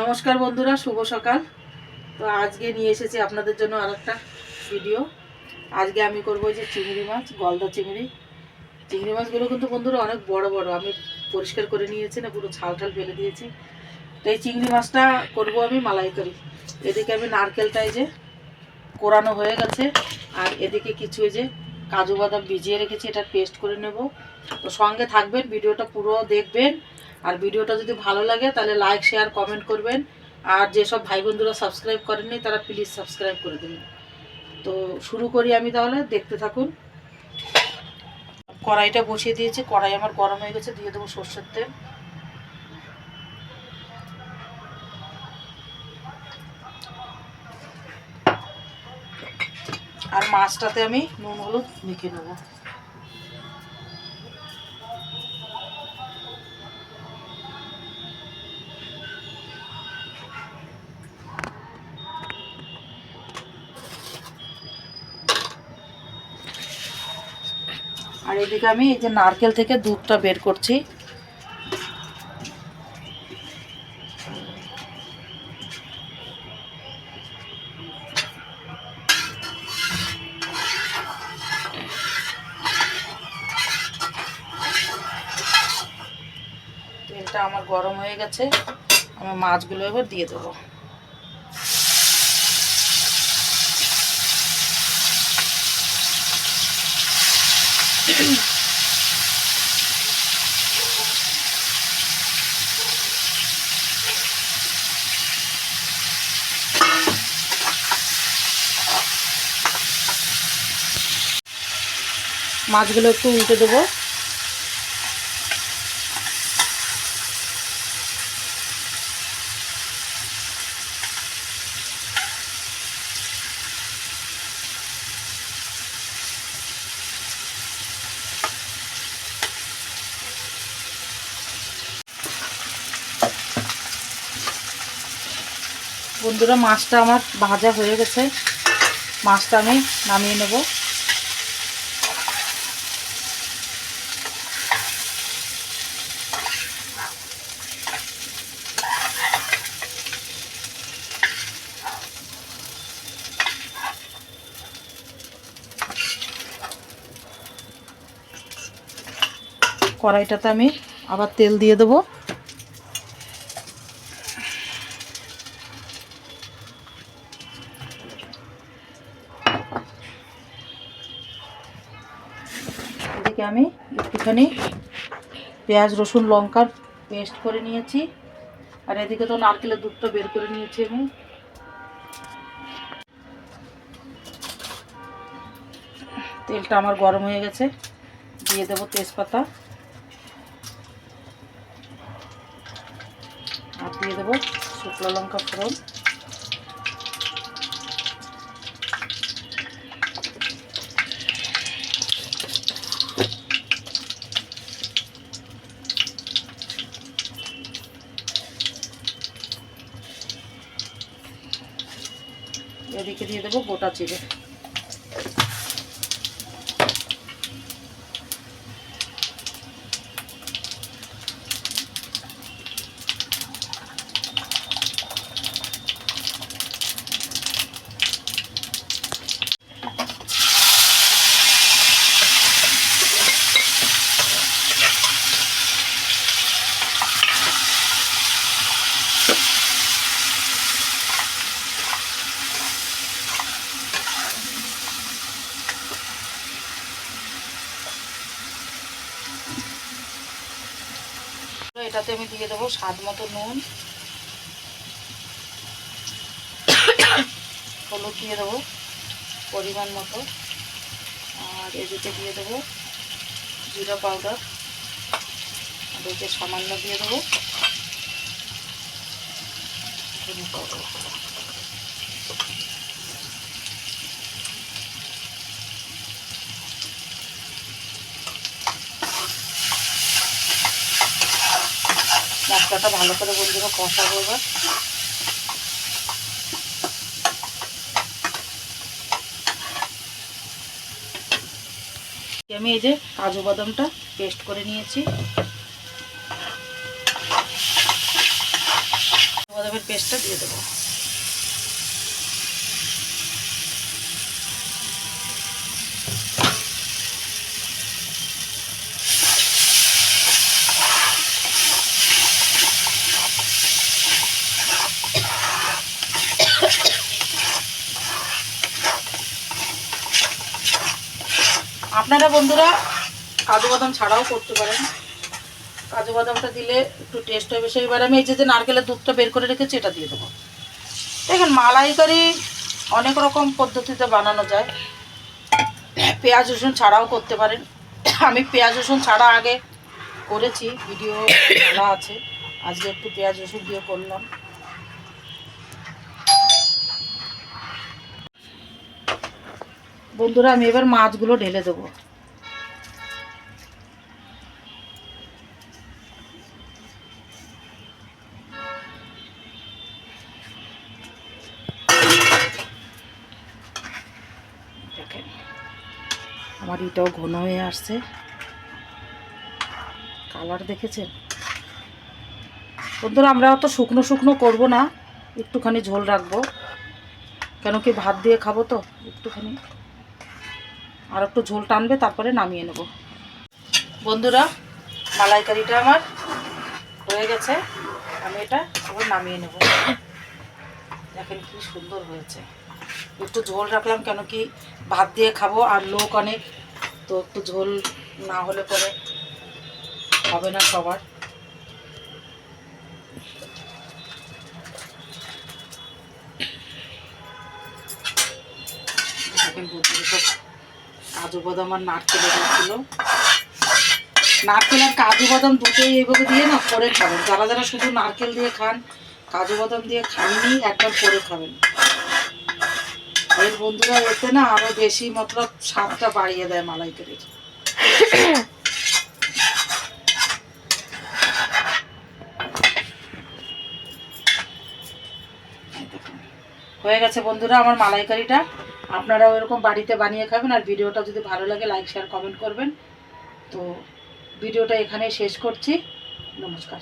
নমস্কার বন্ধুরা, শুভ সকাল। তো আজকে নিয়ে এসেছি আপনাদের জন্য আর একটা ভিডিও আজকে আমি করব যে চিংড়ি মাছ, গলদা চিংড়ি। চিংড়ি মাছগুলো কিন্তু বন্ধুরা অনেক বড় বড়, আমি পরিষ্কার করে নিয়েছি না, পুরো ছাল ঠাল ফেলে দিয়েছি। তো এই চিংড়ি মাছটা করব আমি মালাইকারি। এদিকে আমি নারকেলটা এই যে কোরানো হয়ে গেছে, আর এদিকে কিছু যে কাজু বাদাম ভিজিয়ে রেখেছি, এটা পেস্ট করে নেব। তো সঙ্গে থাকবেন, ভিডিওটা পুরো দেখবেন। আর ভিডিওটা যদি ভালো লাগে, তাহলে লাইক শেয়ার কমেন্ট করবেন। আর যেসব ভাই বন্ধুরা সাবস্ক্রাইব করেননি, তারা প্লিজ সাবস্ক্রাইব করে দেবেন। তো শুরু করি আমি তাহলে, দেখতে থাকুন। কড়াইটা বসিয়ে দিয়েছি, কড়াই আমার গরম হয়ে গেছে, দিয়ে দেবো সর্ষের তেল। আর মাছটাতে আমি নুন, হলুদ মেখে নেব। আর এদিকে আমি এই যে নারকেল থেকে দুধটা বের করছি। তেলটা আমার গরম হয়ে গেছে আমি মাছগুলো এবার দিয়ে দেবো। মাছগুলো একটু উল্টে দেবো। বন্ধুরা, মাছটা আমার ভাজা হয়ে গেছে। মাছটা আমি নামিয়ে নেব। কড়াইটাতে আমি আবার তেল দিয়ে দেবো। আমি একটুখানি পেঁয়াজ, রসুন, লঙ্কার পেস্ট করে নিয়েছি। আর এদিকে তো নারকেলের দুধটা বের করে নিয়েছি আমি। তেলটা আমার গরম হয়ে গেছে। দিয়ে দেবো তেজপাতা। আর দিয়ে দেবো শুকনো লঙ্কা ফোড়ন। এদিকে দিয়ে দেবো গোটা চিড়ে এটাতে আমি দিয়ে দেবো স্বাদ মতো নুন। হলুদ দিয়ে দেবো পরিমাণ মতো। আর এদিকে দিয়ে দেবো জিরা পাউডার। এদিকে সামান্য দিয়ে দেবো পাউডার। মশলাটা ভালো করে বন্ধুরা কষা করবে আমি এই যে কাজু বাদামটা পেস্ট করে নিয়েছি। কাজু বাদামের পেস্টটা দিয়ে দেবো। আপনারা বন্ধুরা কাজু বাদাম ছাড়াও করতে পারেন। কাজু বাদামটা দিলে একটু টেস্ট হবে। এবার আমি এই যে নারকেলের দুধটা বের করে রেখেছি, এটা দিয়ে দেবো। দেখেন, মালাইকারি অনেক রকম পদ্ধতিতে বানানো যায়। পেঁয়াজ, রসুন ছাড়াও করতে পারেন। আমি পেঁয়াজ, রসুন ছাড়া আগে করেছি, ভিডিও ভালো আছে। আজকে একটু পেঁয়াজ, রসুন দিয়ে করলাম। বন্ধুরা, আমি এবার মাছগুলো ঢেলে দেবো। আমার এটাও ঘন হয়ে আসছে। কালার দেখেছেন? বন্ধুরা, আমরা অত শুকনো শুকনো করব না। একটুখানি ঝোল রাখব। কেন কি ভাত দিয়ে খাব তো? একটুখানি। আর একটু ঝোল টানবে, তারপরে নামিয়ে নেব। বন্ধুরা, মালাইকারিটা আমার হয়ে গেছে। আমি এটা এবার নামিয়ে নেব। দেখেন কি সুন্দর হয়েছে। একটু ঝোল রাখলাম কেন কি ভাত দিয়ে খাব আর লোক অনেক, তো একটু ঝোল না হলে পরে হবে না সবার। কাজু বাদাম আর নারকেল ছিল। নারকেল আর কাজু বাদাম দুটোই এইভাবে দিয়ে না করে খাবেন। যারা যারা শুধু নারকেল দিয়ে খান, কাজু বাদাম দিয়ে খাননি, একবার করে খাবেন। এর বন্ধুরা এতে না আরও বেশি মতলব স্বাদটা বাড়িয়ে দেয় মালাইকারির। হয়ে গেছে বন্ধুরা আমার মালাইকারিটা। আপনারাও এরকম বাড়িতে বানিয়ে খাবেন আর ভিডিওটা যদি ভালো লাগে লাইক শেয়ার কমেন্ট করবেন। তো ভিডিওটা এখানেই শেষ করছি। নমস্কার।